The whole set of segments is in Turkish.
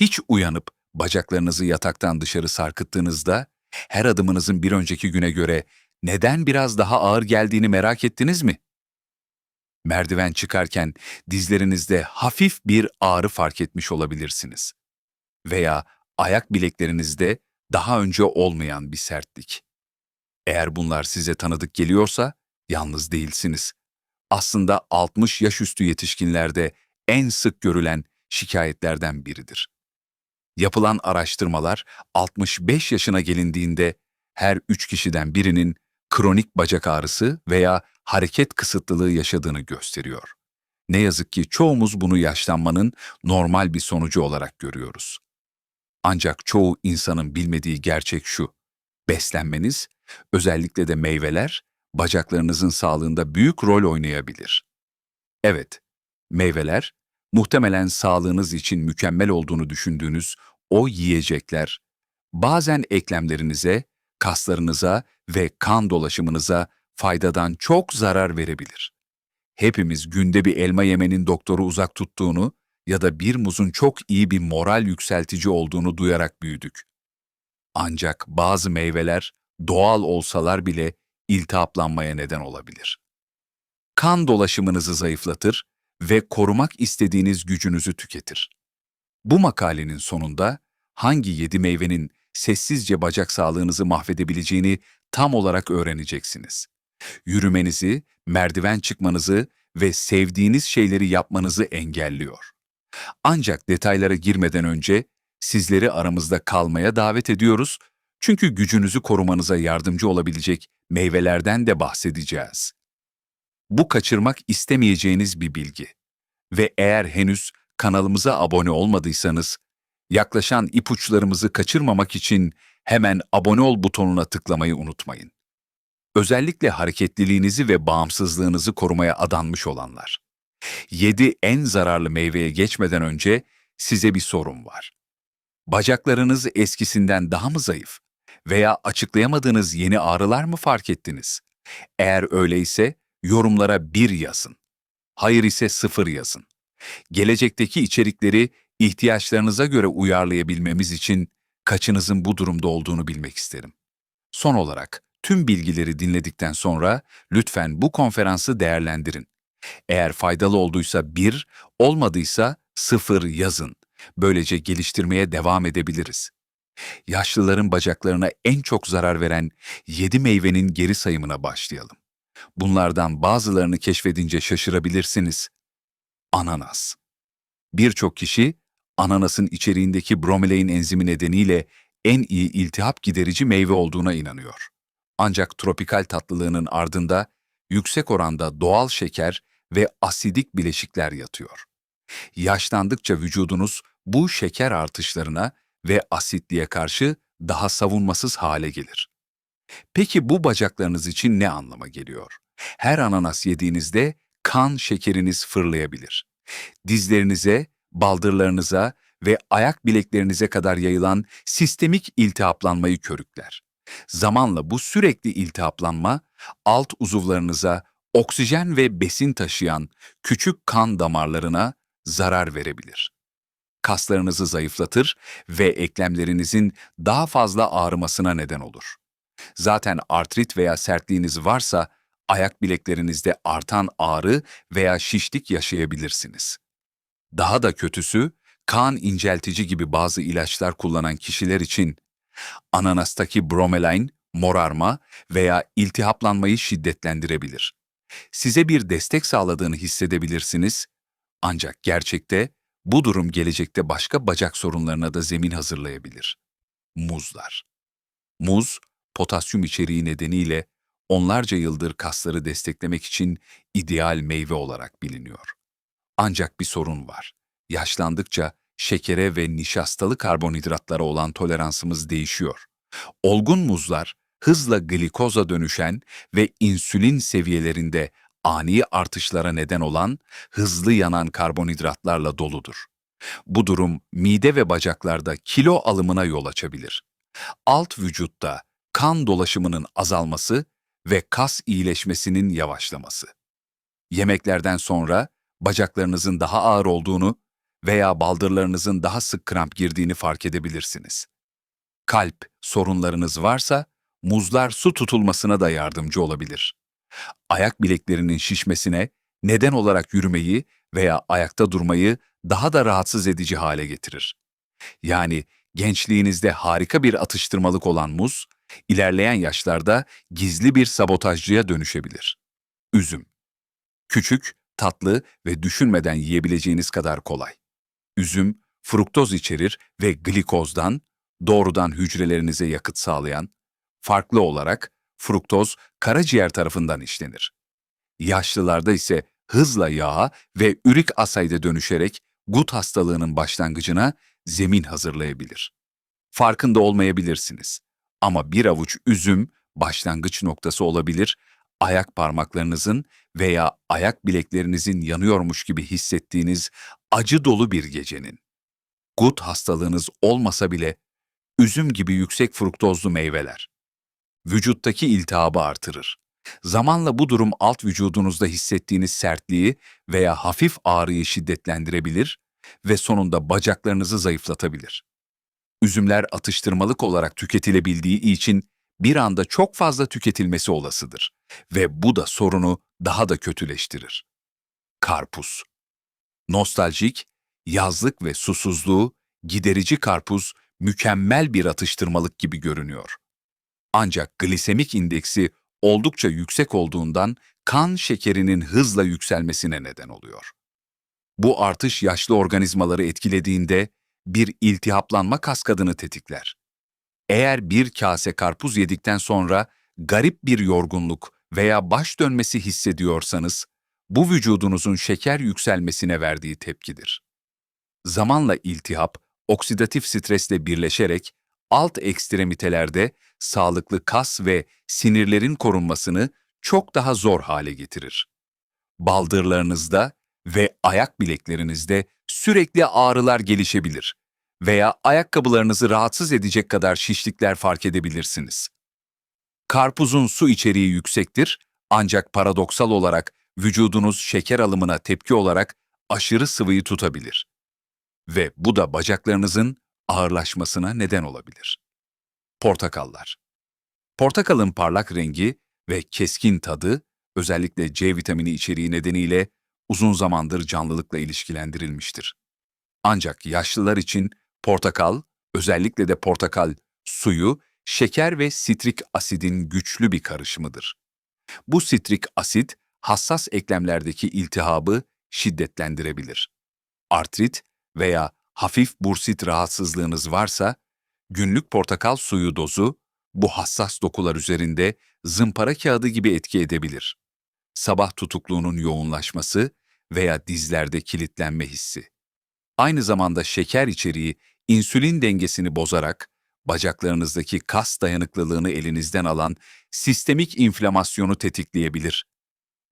Hiç uyanıp bacaklarınızı yataktan dışarı sarkıttığınızda her adımınızın bir önceki güne göre neden biraz daha ağır geldiğini merak ettiniz mi? Merdiven çıkarken dizlerinizde hafif bir ağrı fark etmiş olabilirsiniz. Veya ayak bileklerinizde daha önce olmayan bir sertlik. Eğer bunlar size tanıdık geliyorsa yalnız değilsiniz. Aslında 60 yaş üstü yetişkinlerde en sık görülen şikayetlerden biridir. Yapılan araştırmalar 65 yaşına gelindiğinde her 3 kişiden birinin kronik bacak ağrısı veya hareket kısıtlılığı yaşadığını gösteriyor. Ne yazık ki çoğumuz bunu yaşlanmanın normal bir sonucu olarak görüyoruz. Ancak çoğu insanın bilmediği gerçek şu. Beslenmeniz, özellikle de meyveler, bacaklarınızın sağlığında büyük rol oynayabilir. Evet, meyveler, muhtemelen sağlığınız için mükemmel olduğunu düşündüğünüz o yiyecekler, bazen eklemlerinize, kaslarınıza ve kan dolaşımınıza faydadan çok zarar verebilir. Hepimiz günde bir elma yemenin doktoru uzak tuttuğunu ya da bir muzun çok iyi bir moral yükseltici olduğunu duyarak büyüdük. Ancak bazı meyveler doğal olsalar bile iltihaplanmaya neden olabilir. Kan dolaşımınızı zayıflatır ve korumak istediğiniz gücünüzü tüketir. Bu makalenin sonunda hangi yedi meyvenin sessizce bacak sağlığınızı mahvedebileceğini tam olarak öğreneceksiniz. Yürümenizi, merdiven çıkmanızı ve sevdiğiniz şeyleri yapmanızı engelliyor. Ancak detaylara girmeden önce sizleri aramızda kalmaya davet ediyoruz çünkü gücünüzü korumanıza yardımcı olabilecek meyvelerden de bahsedeceğiz. Bu kaçırmak istemeyeceğiniz bir bilgi. Ve eğer henüz kanalımıza abone olmadıysanız, yaklaşan ipuçlarımızı kaçırmamak için hemen abone ol butonuna tıklamayı unutmayın. Özellikle hareketliliğinizi ve bağımsızlığınızı korumaya adanmış olanlar. 7 en zararlı meyveye geçmeden önce size bir sorum var. Bacaklarınız eskisinden daha mı zayıf? Veya açıklayamadığınız yeni ağrılar mı fark ettiniz? Eğer öyleyse yorumlara bir yazın. Hayır ise sıfır yazın. Gelecekteki içerikleri ihtiyaçlarınıza göre uyarlayabilmemiz için kaçınızın bu durumda olduğunu bilmek isterim. Son olarak tüm bilgileri dinledikten sonra lütfen bu konferansı değerlendirin. Eğer faydalı olduysa bir, olmadıysa sıfır yazın. Böylece geliştirmeye devam edebiliriz. Yaşlıların bacaklarına en çok zarar veren 7 meyvenin geri sayımına başlayalım. Bunlardan bazılarını keşfedince şaşırabilirsiniz. Ananas. Birçok kişi ananasın içeriğindeki bromelain enzimi nedeniyle en iyi iltihap giderici meyve olduğuna inanıyor. Ancak tropikal tatlılığının ardında yüksek oranda doğal şeker ve asidik bileşikler yatıyor. Yaşlandıkça vücudunuz bu şeker artışlarına ve asitliğe karşı daha savunmasız hale gelir. Peki bu bacaklarınız için ne anlama geliyor? Her ananas yediğinizde kan şekeriniz fırlayabilir. Dizlerinize, baldırlarınıza ve ayak bileklerinize kadar yayılan sistemik iltihaplanmayı körükler. Zamanla bu sürekli iltihaplanma alt uzuvlarınıza oksijen ve besin taşıyan küçük kan damarlarına zarar verebilir. Kaslarınızı zayıflatır ve eklemlerinizin daha fazla ağrımasına neden olur. Zaten artrit veya sertliğiniz varsa ayak bileklerinizde artan ağrı veya şişlik yaşayabilirsiniz. Daha da kötüsü, kan inceltici gibi bazı ilaçlar kullanan kişiler için ananastaki bromelain, morarma veya iltihaplanmayı şiddetlendirebilir. Size bir destek sağladığını hissedebilirsiniz ancak gerçekte bu durum gelecekte başka bacak sorunlarına da zemin hazırlayabilir. Muzlar. Muz, potasyum içeriği nedeniyle onlarca yıldır kasları desteklemek için ideal meyve olarak biliniyor. Ancak bir sorun var. Yaşlandıkça şekere ve nişastalı karbonhidratlara olan toleransımız değişiyor. Olgun muzlar hızla glikoza dönüşen ve insülin seviyelerinde ani artışlara neden olan hızlı yanan karbonhidratlarla doludur. Bu durum mide ve bacaklarda kilo alımına yol açabilir. Alt vücutta kan dolaşımının azalması ve kas iyileşmesinin yavaşlaması. Yemeklerden sonra bacaklarınızın daha ağır olduğunu veya baldırlarınızın daha sık kramp girdiğini fark edebilirsiniz. Kalp sorunlarınız varsa muzlar su tutulmasına da yardımcı olabilir. Ayak bileklerinin şişmesine neden olarak yürümeyi veya ayakta durmayı daha da rahatsız edici hale getirir. Yani gençliğinizde harika bir atıştırmalık olan muz, ilerleyen yaşlarda gizli bir sabotajcıya dönüşebilir. Üzüm. Küçük, tatlı ve düşünmeden yiyebileceğiniz kadar kolay. Üzüm, fruktoz içerir ve glikozdan, doğrudan hücrelerinize yakıt sağlayan, farklı olarak fruktoz karaciğer tarafından işlenir. Yaşlılarda ise hızla yağa ve ürik asayda dönüşerek gut hastalığının başlangıcına zemin hazırlayabilir. Farkında olmayabilirsiniz. Ama bir avuç üzüm başlangıç noktası olabilir, ayak parmaklarınızın veya ayak bileklerinizin yanıyormuş gibi hissettiğiniz acı dolu bir gecenin. Gut hastalığınız olmasa bile üzüm gibi yüksek fruktozlu meyveler vücuttaki iltihabı artırır. Zamanla bu durum alt vücudunuzda hissettiğiniz sertliği veya hafif ağrıyı şiddetlendirebilir ve sonunda bacaklarınızı zayıflatabilir. Üzümler atıştırmalık olarak tüketilebildiği için bir anda çok fazla tüketilmesi olasıdır ve bu da sorunu daha da kötüleştirir. Karpuz Nostaljik, yazlık ve susuzluğu giderici karpuz mükemmel bir atıştırmalık gibi görünüyor. Ancak glisemik indeksi oldukça yüksek olduğundan kan şekerinin hızla yükselmesine neden oluyor. Bu artış yaşlı organizmaları etkilediğinde bir iltihaplanma kaskadını tetikler. Eğer bir kase karpuz yedikten sonra garip bir yorgunluk veya baş dönmesi hissediyorsanız, bu vücudunuzun şeker yükselmesine verdiği tepkidir. Zamanla iltihap, oksidatif stresle birleşerek alt ekstremitelerde sağlıklı kas ve sinirlerin korunmasını çok daha zor hale getirir. Baldırlarınızda ve ayak bileklerinizde sürekli ağrılar gelişebilir veya ayakkabılarınızı rahatsız edecek kadar şişlikler fark edebilirsiniz. Karpuzun su içeriği yüksektir ancak paradoksal olarak vücudunuz şeker alımına tepki olarak aşırı sıvıyı tutabilir. Ve bu da bacaklarınızın ağırlaşmasına neden olabilir. Portakallar Portakalın parlak rengi ve keskin tadı, özellikle C vitamini içeriği nedeniyle uzun zamandır canlılıkla ilişkilendirilmiştir. Ancak yaşlılar için portakal, özellikle de portakal suyu, şeker ve sitrik asidin güçlü bir karışımıdır. Bu sitrik asit, hassas eklemlerdeki iltihabı şiddetlendirebilir. Artrit veya hafif bursit rahatsızlığınız varsa, günlük portakal suyu dozu bu hassas dokular üzerinde zımpara kağıdı gibi etki edebilir. Sabah tutukluğunun yoğunlaşması veya dizlerde kilitlenme hissi. Aynı zamanda şeker içeriği insülin dengesini bozarak bacaklarınızdaki kas dayanıklılığını elinizden alan sistemik inflamasyonu tetikleyebilir.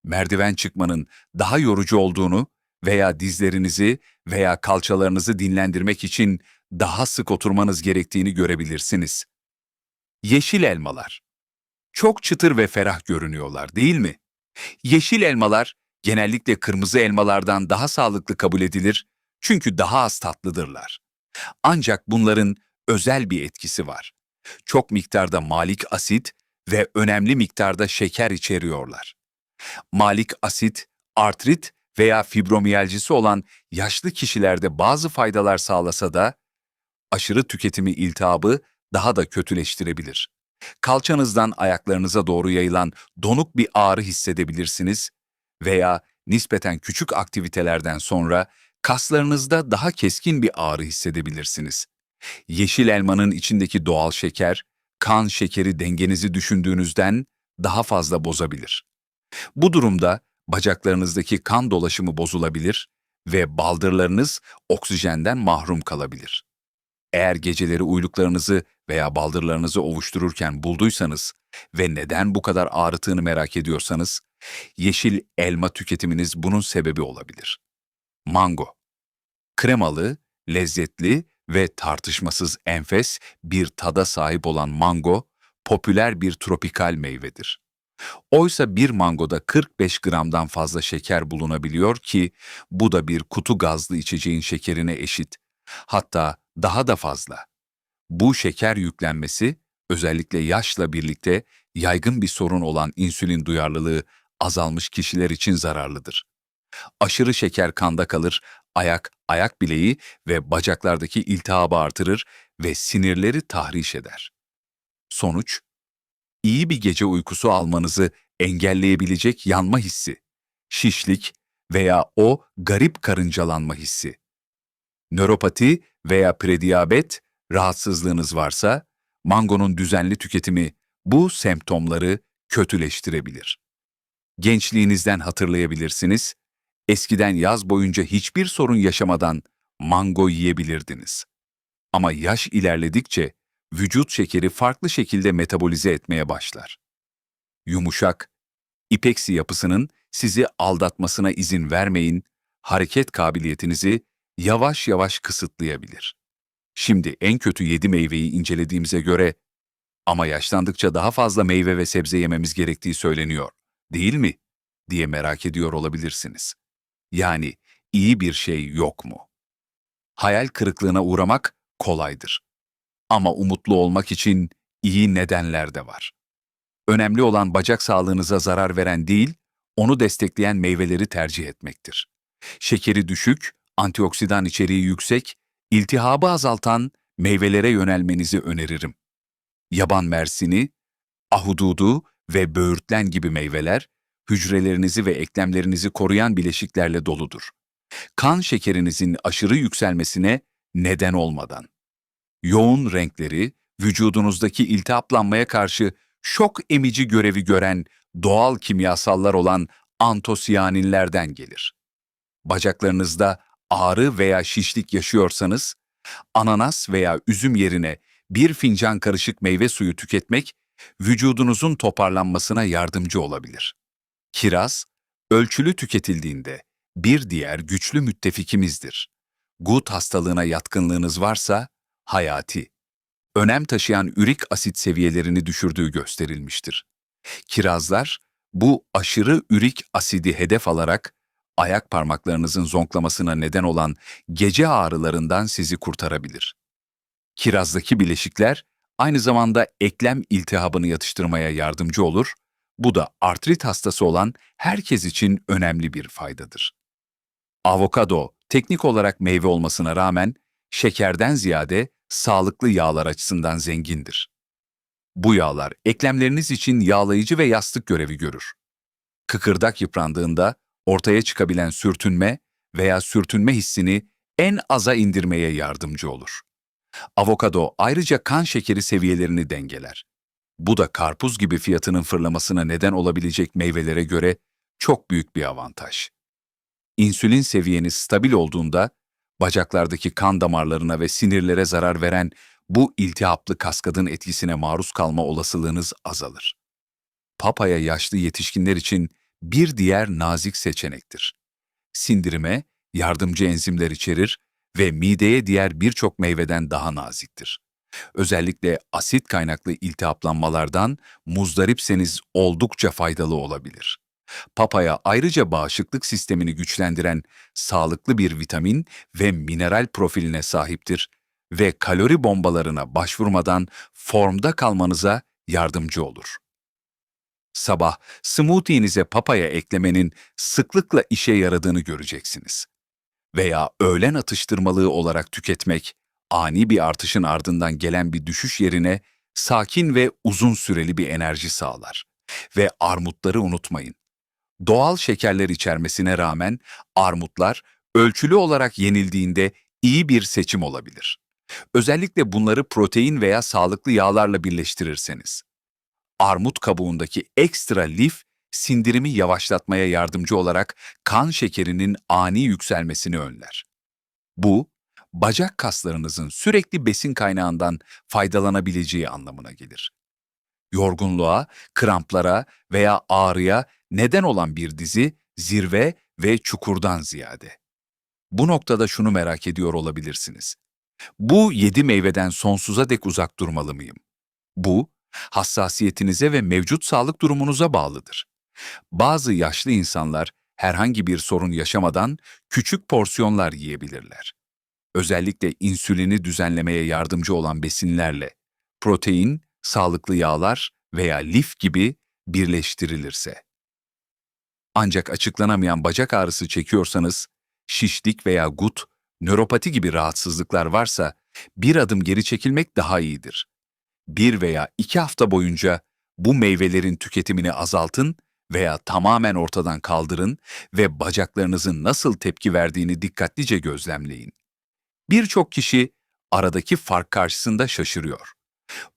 Merdiven çıkmanın daha yorucu olduğunu veya dizlerinizi veya kalçalarınızı dinlendirmek için daha sık oturmanız gerektiğini görebilirsiniz. Yeşil elmalar. Çok çıtır ve ferah görünüyorlar değil mi? Yeşil elmalar genellikle kırmızı elmalardan daha sağlıklı kabul edilir çünkü daha az tatlıdırlar. Ancak bunların özel bir etkisi var. Çok miktarda malik asit ve önemli miktarda şeker içeriyorlar. Malik asit, artrit veya fibromiyalcisi olan yaşlı kişilerde bazı faydalar sağlasa da aşırı tüketimi iltihabı daha da kötüleştirebilir. Kalçanızdan ayaklarınıza doğru yayılan donuk bir ağrı hissedebilirsiniz veya nispeten küçük aktivitelerden sonra kaslarınızda daha keskin bir ağrı hissedebilirsiniz. Yeşil elmanın içindeki doğal şeker, kan şekeri dengenizi düşündüğünüzden daha fazla bozabilir. Bu durumda bacaklarınızdaki kan dolaşımı bozulabilir ve baldırlarınız oksijenden mahrum kalabilir. Eğer geceleri uyluklarınızı veya baldırlarınızı ovuştururken bulduysanız ve neden bu kadar ağrıtığını merak ediyorsanız, yeşil elma tüketiminiz bunun sebebi olabilir. Mango Kremalı, lezzetli ve tartışmasız enfes bir tada sahip olan mango, popüler bir tropikal meyvedir. Oysa bir mangoda 45 gramdan fazla şeker bulunabiliyor ki bu da bir kutu gazlı içeceğin şekerine eşit. Hatta daha da fazla. Bu şeker yüklenmesi özellikle yaşla birlikte yaygın bir sorun olan insülin duyarlılığı azalmış kişiler için zararlıdır. Aşırı şeker kanda kalır, ayak, ayak bileği ve bacaklardaki iltihabı artırır ve sinirleri tahriş eder. Sonuç, iyi bir gece uykusu almanızı engelleyebilecek yanma hissi, şişlik veya o garip karıncalanma hissi. Nöropati veya prediyabet rahatsızlığınız varsa, mangonun düzenli tüketimi bu semptomları kötüleştirebilir. Gençliğinizden hatırlayabilirsiniz, eskiden yaz boyunca hiçbir sorun yaşamadan mango yiyebilirdiniz. Ama yaş ilerledikçe vücut şekeri farklı şekilde metabolize etmeye başlar. Yumuşak, ipeksi yapısının sizi aldatmasına izin vermeyin, hareket kabiliyetinizi yavaş yavaş kısıtlayabilir. Şimdi en kötü yedi meyveyi incelediğimize göre ama yaşlandıkça daha fazla meyve ve sebze yememiz gerektiği söyleniyor, değil mi? diye merak ediyor olabilirsiniz. Yani iyi bir şey yok mu? Hayal kırıklığına uğramak kolaydır. Ama umutlu olmak için iyi nedenler de var. Önemli olan bacak sağlığınıza zarar veren değil, onu destekleyen meyveleri tercih etmektir. Şekeri düşük, antioksidan içeriği yüksek, iltihabı azaltan meyvelere yönelmenizi öneririm. Yaban mersini, ahududu ve böğürtlen gibi meyveler, hücrelerinizi ve eklemlerinizi koruyan bileşiklerle doludur. Kan şekerinizin aşırı yükselmesine neden olmadan. Yoğun renkleri, vücudunuzdaki iltihaplanmaya karşı şok emici görevi gören doğal kimyasallar olan antosiyaninlerden gelir. Bacaklarınızda ağrı veya şişlik yaşıyorsanız, ananas veya üzüm yerine bir fincan karışık meyve suyu tüketmek, vücudunuzun toparlanmasına yardımcı olabilir. Kiraz, ölçülü tüketildiğinde bir diğer güçlü müttefikimizdir. Gut hastalığına yatkınlığınız varsa, hayati. Önem taşıyan ürik asit seviyelerini düşürdüğü gösterilmiştir. Kirazlar, bu aşırı ürik asidi hedef alarak ayak parmaklarınızın zonklamasına neden olan gece ağrılarından sizi kurtarabilir. Kirazdaki bileşikler aynı zamanda eklem iltihabını yatıştırmaya yardımcı olur, bu da artrit hastası olan herkes için önemli bir faydadır. Avokado, teknik olarak meyve olmasına rağmen şekerden ziyade sağlıklı yağlar açısından zengindir. Bu yağlar eklemleriniz için yağlayıcı ve yastık görevi görür. Kıkırdak yıprandığında ortaya çıkabilen sürtünme veya sürtünme hissini en aza indirmeye yardımcı olur. Avokado ayrıca kan şekeri seviyelerini dengeler. Bu da karpuz gibi fiyatının fırlamasına neden olabilecek meyvelere göre çok büyük bir avantaj. İnsülin seviyeniz stabil olduğunda bacaklardaki kan damarlarına ve sinirlere zarar veren bu iltihaplı kaskadın etkisine maruz kalma olasılığınız azalır. Papaya yaşlı yetişkinler için bir diğer nazik seçenektir. Sindirime yardımcı enzimler içerir ve mideye diğer birçok meyveden daha naziktir. Özellikle asit kaynaklı iltihaplanmalardan muzdaripseniz oldukça faydalı olabilir. Papaya ayrıca bağışıklık sistemini güçlendiren sağlıklı bir vitamin ve mineral profiline sahiptir ve kalori bombalarına başvurmadan formda kalmanıza yardımcı olur. Sabah smoothie'nize papaya eklemenin sıklıkla işe yaradığını göreceksiniz. Veya öğlen atıştırmalığı olarak tüketmek, ani bir artışın ardından gelen bir düşüş yerine sakin ve uzun süreli bir enerji sağlar. Ve armutları unutmayın. Doğal şekerler içermesine rağmen armutlar ölçülü olarak yenildiğinde iyi bir seçim olabilir. Özellikle bunları protein veya sağlıklı yağlarla birleştirirseniz. Armut kabuğundaki ekstra lif sindirimi yavaşlatmaya yardımcı olarak kan şekerinin ani yükselmesini önler. Bu, bacak kaslarınızın sürekli besin kaynağından faydalanabileceği anlamına gelir. Yorgunluğa, kramplara veya ağrıya neden olan bir dizi zirve ve çukurdan ziyade. Bu noktada şunu merak ediyor olabilirsiniz. Bu yedi meyveden sonsuza dek uzak durmalı mıyım? Bu, Hassasiyetinize ve mevcut sağlık durumunuza bağlıdır. Bazı yaşlı insanlar herhangi bir sorun yaşamadan küçük porsiyonlar yiyebilirler. Özellikle insülini düzenlemeye yardımcı olan besinlerle protein, sağlıklı yağlar veya lif gibi birleştirilirse. Ancak açıklanamayan bacak ağrısı çekiyorsanız, şişlik veya gut, nöropati gibi rahatsızlıklar varsa bir adım geri çekilmek daha iyidir. Bir veya iki hafta boyunca bu meyvelerin tüketimini azaltın veya tamamen ortadan kaldırın ve bacaklarınızın nasıl tepki verdiğini dikkatlice gözlemleyin. Birçok kişi aradaki fark karşısında şaşırıyor.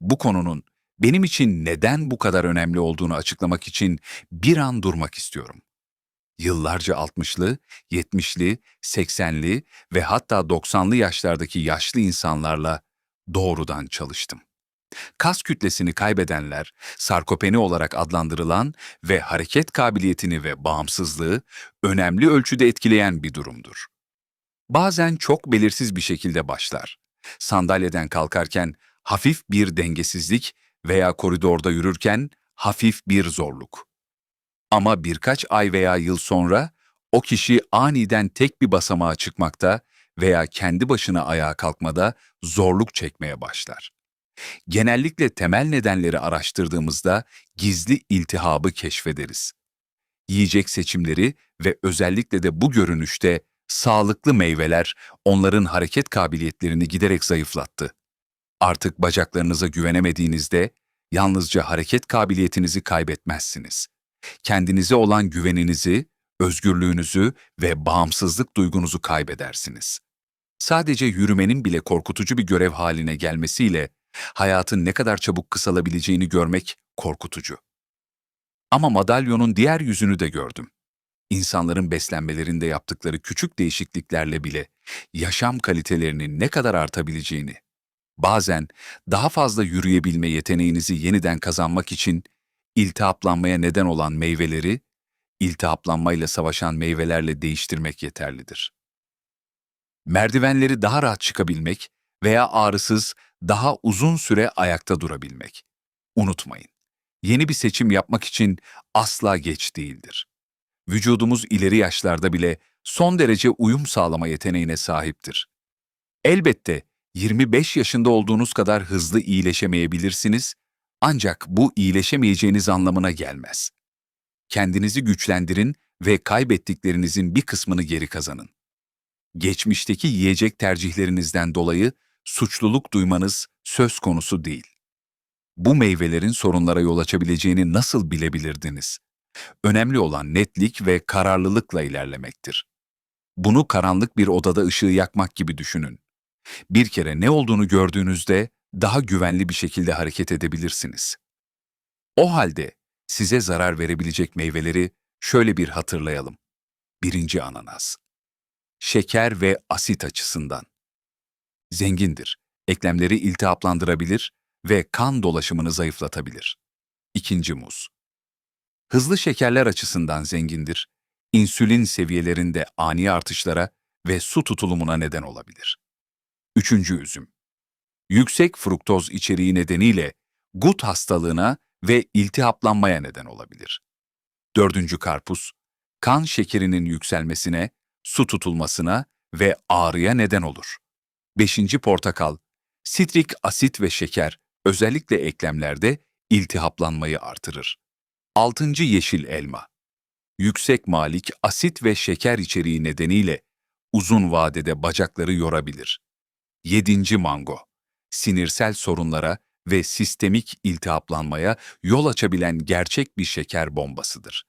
Bu konunun benim için neden bu kadar önemli olduğunu açıklamak için bir an durmak istiyorum. Yıllarca 60'lı, 70'li, 80'li ve hatta 90'lı yaşlardaki yaşlı insanlarla doğrudan çalıştım. Kas kütlesini kaybedenler, sarkopeni olarak adlandırılan ve hareket kabiliyetini ve bağımsızlığı önemli ölçüde etkileyen bir durumdur. Bazen çok belirsiz bir şekilde başlar. Sandalyeden kalkarken hafif bir dengesizlik veya koridorda yürürken hafif bir zorluk. Ama birkaç ay veya yıl sonra o kişi aniden tek bir basamağa çıkmakta veya kendi başına ayağa kalkmada zorluk çekmeye başlar. Genellikle temel nedenleri araştırdığımızda gizli iltihabı keşfederiz. Yiyecek seçimleri ve özellikle de bu görünüşte sağlıklı meyveler onların hareket kabiliyetlerini giderek zayıflattı. Artık bacaklarınıza güvenemediğinizde yalnızca hareket kabiliyetinizi kaybetmezsiniz. Kendinize olan güveninizi, özgürlüğünüzü ve bağımsızlık duygunuzu kaybedersiniz. Sadece yürümenin bile korkutucu bir görev haline gelmesiyle hayatın ne kadar çabuk kısalabileceğini görmek korkutucu. Ama madalyonun diğer yüzünü de gördüm. İnsanların beslenmelerinde yaptıkları küçük değişikliklerle bile yaşam kalitelerinin ne kadar artabileceğini, bazen daha fazla yürüyebilme yeteneğinizi yeniden kazanmak için iltihaplanmaya neden olan meyveleri, iltihaplanmayla savaşan meyvelerle değiştirmek yeterlidir. Merdivenleri daha rahat çıkabilmek veya ağrısız, daha uzun süre ayakta durabilmek. Unutmayın, yeni bir seçim yapmak için asla geç değildir. Vücudumuz ileri yaşlarda bile son derece uyum sağlama yeteneğine sahiptir. Elbette 25 yaşında olduğunuz kadar hızlı iyileşemeyebilirsiniz ancak bu iyileşemeyeceğiniz anlamına gelmez. Kendinizi güçlendirin ve kaybettiklerinizin bir kısmını geri kazanın. Geçmişteki yiyecek tercihlerinizden dolayı suçluluk duymanız söz konusu değil. Bu meyvelerin sorunlara yol açabileceğini nasıl bilebilirdiniz? Önemli olan netlik ve kararlılıkla ilerlemektir. Bunu karanlık bir odada ışığı yakmak gibi düşünün. Bir kere ne olduğunu gördüğünüzde daha güvenli bir şekilde hareket edebilirsiniz. O halde size zarar verebilecek meyveleri şöyle bir hatırlayalım. Birinci ananas. Şeker ve asit açısından. Zengindir. Eklemleri iltihaplandırabilir ve kan dolaşımını zayıflatabilir. İkinci muz. Hızlı şekerler açısından zengindir. İnsülin seviyelerinde ani artışlara ve su tutulumuna neden olabilir. Üçüncü üzüm yüksek fruktoz içeriği nedeniyle gut hastalığına ve iltihaplanmaya neden olabilir. Dördüncü karpuz, kan şekerinin yükselmesine, su tutulmasına ve ağrıya neden olur. Beşinci portakal, sitrik asit ve şeker özellikle eklemlerde iltihaplanmayı artırır. Altıncı yeşil elma, yüksek malik asit ve şeker içeriği nedeniyle uzun vadede bacakları yorabilir. Yedinci mango, sinirsel sorunlara ve sistemik iltihaplanmaya yol açabilen gerçek bir şeker bombasıdır.